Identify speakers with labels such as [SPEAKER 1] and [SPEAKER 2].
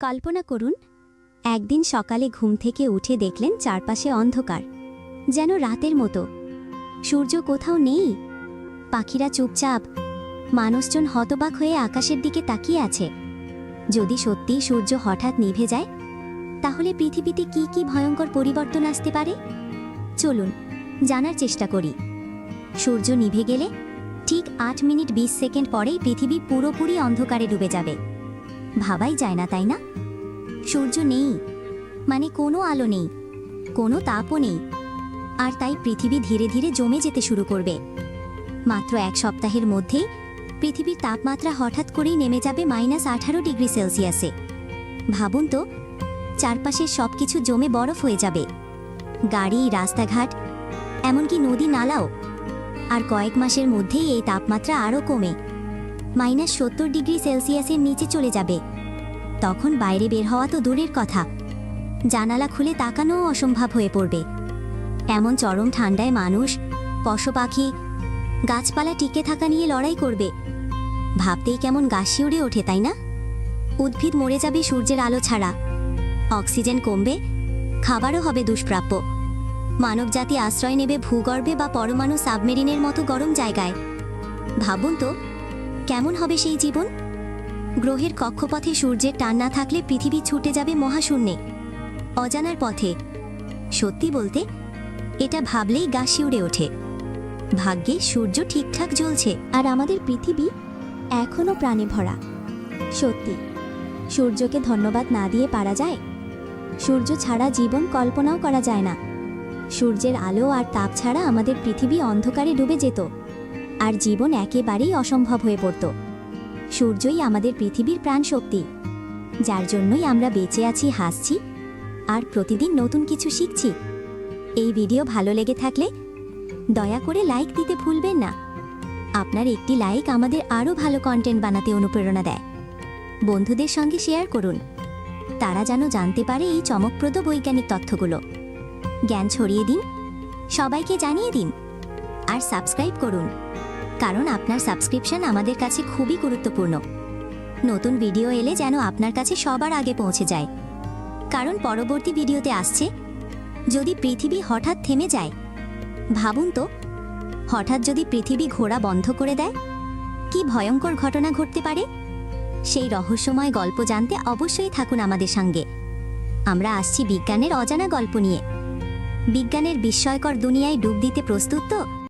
[SPEAKER 1] কল্পনা করুন, একদিন সকালে ঘুম থেকে উঠে দেখলেন চারপাশে অন্ধকার, যেন রাতের মতো। সূর্য কোথাও নেই। পাখিরা চুপচাপ, মানুষজন হতবাক হয়ে আকাশের দিকে তাকিয়ে আছে। যদি সত্যি সূর্য হঠাৎ নিভে যায়, তাহলে পৃথিবীতে কি কি ভয়ঙ্কর পরিবর্তন আসতে পারে? চলুন, জানার চেষ্টা করি। সূর্য নিভে গেলে ঠিক আট মিনিট বিশ সেকেন্ড পরেই পৃথিবী পুরোপুরি অন্ধকারে ডুবে যাবে। ভাবাই যায় না, তাই না? সূর্য নেই মানে কোনো আলো নেই, কোনো তাপও নেই। আর তাই পৃথিবী ধীরে ধীরে জমে যেতে শুরু করবে। মাত্র এক সপ্তাহের মধ্যেই পৃথিবীর তাপমাত্রা হঠাৎ করেই নেমে যাবে মাইনাস আঠারো ডিগ্রি সেলসিয়াসে। ভাবুন তো চারপাশের সব কিছু জমে বরফ হয়ে যাবে। গাড়ি, রাস্তাঘাট, এমনকি নদী নালাও আর কয়েক মাসের মধ্যেই এই তাপমাত্রা আরও কমে। মাইনাস সত্তর ডিগ্রি সেলসিয়াসের নিচে চলে যাবে। তখন বাইরে বের হওয়া তো দূরের কথা। জানালা খুলে তাকানোও অসম্ভব হয়ে পড়বে। এমন চরম ঠান্ডায় মানুষ পশু পাখি গাছপালা টিকে থাকা নিয়ে লড়াই করবে। ভাবতেই কেমন গা শিউড়ে ওঠে, তাই না? উদ্ভিদ মরে যাবে সূর্যের আলো ছাড়া। অক্সিজেন কমবে, খাবারও হবে দুষ্প্রাপ্য। মানবজাতি আশ্রয় নেবে ভূগর্ভে বা পরমাণু সাবমেরিনের মতো গরম জায়গায়। ভাবুন তো কেমন হবে সেই জীবন? গ্রহের কক্ষপথে সূর্যের টান না থাকলে পৃথিবী ছুটে যাবে মহাশূন্যে। অজানার পথে। সত্যি বলতে, এটা ভাবলেই গা শিউড়ে ওঠে। ভাগ্যে সূর্য ঠিকঠাক জ্বলছে, আর আমাদের পৃথিবী এখনও প্রাণে ভরা। সত্যি, সূর্যকে ধন্যবাদ না দিয়ে পারা যায়? সূর্য ছাড়া জীবন কল্পনাও করা যায় না। সূর্যের আলো আর তাপ ছাড়া আমাদের পৃথিবী অন্ধকারে ডুবে যেত। আর জীবন একেবারেই অসম্ভব হয়ে পড়ত। সূর্যই আমাদের পৃথিবীর প্রাণ শক্তি যার জন্যই আমরা বেঁচে আছি, হাসছি, আর প্রতিদিন নতুন কিছু শিখছি। এই ভিডিও ভালো লেগে থাকলে দয়া করে লাইক দিতে ভুলবেন না। আপনার একটি লাইক আমাদের আরও ভালো কন্টেন্ট বানাতে অনুপ্রেরণা দেয়। বন্ধুদের সঙ্গে শেয়ার করুন। তারা যেন জানতে পারে এই চমকপ্রদ বৈজ্ঞানিক তথ্যগুলো। জ্ঞান ছড়িয়ে দিন, সবাইকে জানিয়ে দিন, আর সাবস্ক্রাইব করুন। কারণ আপনার সাবস্ক্রিপশন আমাদের কাছে খুবই গুরুত্বপূর্ণ। নতুন ভিডিও এলে যেন আপনার কাছে সবার আগে পৌঁছে যায়। কারণ পরবর্তী ভিডিওতে আসছে, যদি পৃথিবী হঠাৎ থেমে যায়, ভাবুন তো, হঠাৎ যদি পৃথিবী ঘোরা বন্ধ করে দেয়, কি ভয়ঙ্কর ঘটনা ঘটতে পারে? সেই রহস্যময় গল্প জানতে অবশ্যই থাকুন আমাদের সঙ্গে। আমরা আসছি বিজ্ঞানের অজানা গল্প নিয়ে। বিজ্ঞানের বিস্ময়কর দুনিয়ায় ডুব দিতে প্রস্তুত তো?